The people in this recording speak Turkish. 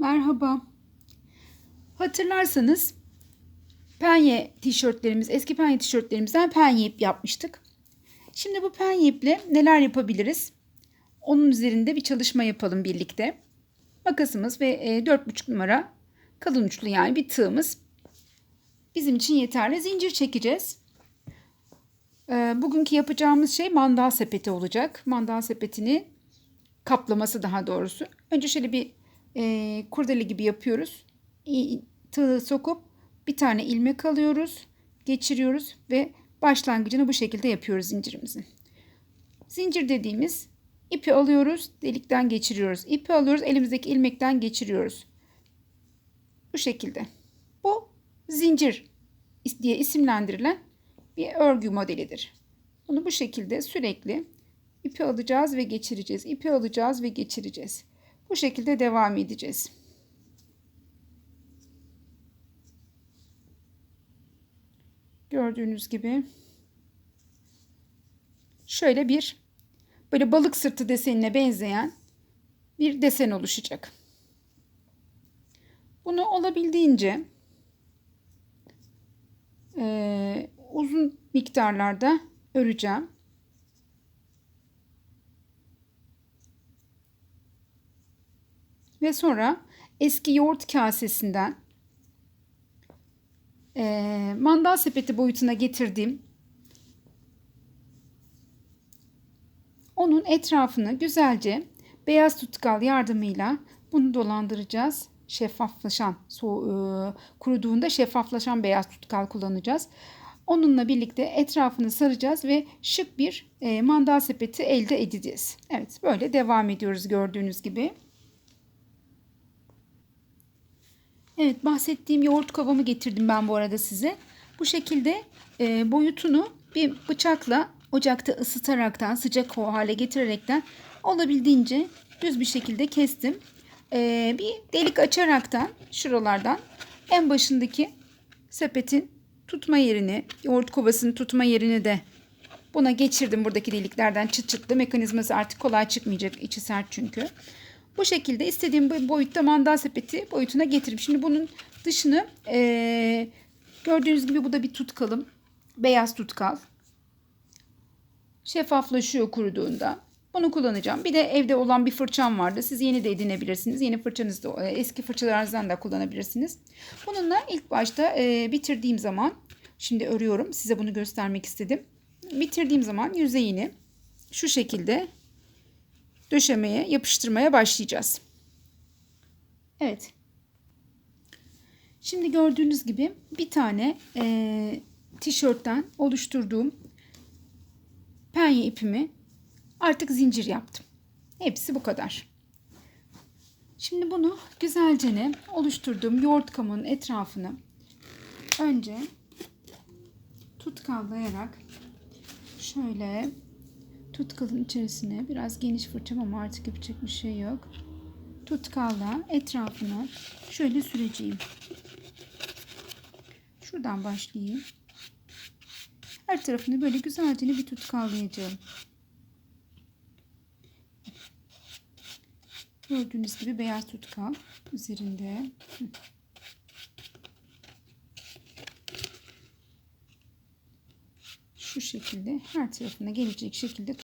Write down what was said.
Merhaba. Hatırlarsanız penye tişörtlerimiz, eski penye tişörtlerimizden penye ip yapmıştık. Şimdi bu penye iple neler yapabiliriz? Onun üzerinde bir çalışma yapalım birlikte. Makasımız ve e, 4,5 numara kalın uçlu yani bir tığımız bizim için yeterli. Zincir çekeceğiz. E, bugünkü yapacağımız şey mandal sepeti olacak. Mandal sepetini kaplaması daha doğrusu. Önce şöyle bir e, kurdele gibi yapıyoruz. Tığı sokup bir tane ilmek alıyoruz, geçiriyoruz ve başlangıcını bu şekilde yapıyoruz zincirimizin. Zincir dediğimiz ipi alıyoruz, delikten geçiriyoruz. İpi alıyoruz, elimizdeki ilmekten geçiriyoruz. Bu şekilde. Bu zincir diye isimlendirilen bir örgü modelidir. Bunu bu şekilde sürekli ipi alacağız ve geçireceğiz. İpi alacağız ve geçireceğiz. Bu şekilde devam edeceğiz. Gördüğünüz gibi şöyle bir böyle balık sırtı desenine benzeyen bir desen oluşacak. Bunu olabildiğince e, uzun miktarlarda öreceğim. Ve sonra eski yoğurt kasesinden e, mandal sepeti boyutuna getirdiğim onun etrafını güzelce beyaz tutkal yardımıyla bunu dolandıracağız. Şeffaflaşan, so e, kuruduğunda şeffaflaşan beyaz tutkal kullanacağız. Onunla birlikte etrafını saracağız ve şık bir e, mandal sepeti elde edeceğiz. Evet böyle devam ediyoruz gördüğünüz gibi. Evet bahsettiğim yoğurt kovamı getirdim ben bu arada size. Bu şekilde e, boyutunu bir bıçakla ocakta ısıtaraktan sıcak o hale getirerekten olabildiğince düz bir şekilde kestim. E, bir delik açaraktan şuralardan en başındaki sepetin tutma yerini yoğurt kovasının tutma yerini de buna geçirdim buradaki deliklerden çıt çıtlı mekanizması artık kolay çıkmayacak içi sert çünkü. Bu şekilde istediğim boyutta mandal sepeti boyutuna getirip şimdi bunun dışını e, gördüğünüz gibi bu da bir tutkalım. Beyaz tutkal. Şeffaflaşıyor kuruduğunda. Bunu kullanacağım. Bir de evde olan bir fırçam vardı. Siz yeni de edinebilirsiniz. Yeni fırçanızı da eski fırçalarınızdan da kullanabilirsiniz. Bununla ilk başta e, bitirdiğim zaman şimdi örüyorum. Size bunu göstermek istedim. Bitirdiğim zaman yüzeyini şu şekilde döşemeye, yapıştırmaya başlayacağız. Evet. Şimdi gördüğünüz gibi bir tane e, tişörtten oluşturduğum penye ipimi artık zincir yaptım. Hepsi bu kadar. Şimdi bunu güzelce ne oluşturduğum yoğurt kamunun etrafını önce tutkallayarak şöyle tutkalın içerisine biraz geniş fırçam ama artık yapacak bir şey yok. Tutkalla etrafına şöyle süreceğim. Şuradan başlayayım. Her tarafını böyle güzelce bir tutkallayacağım. Gördüğünüz gibi beyaz tutkal üzerinde. Şu şekilde her tarafına gelecek şekilde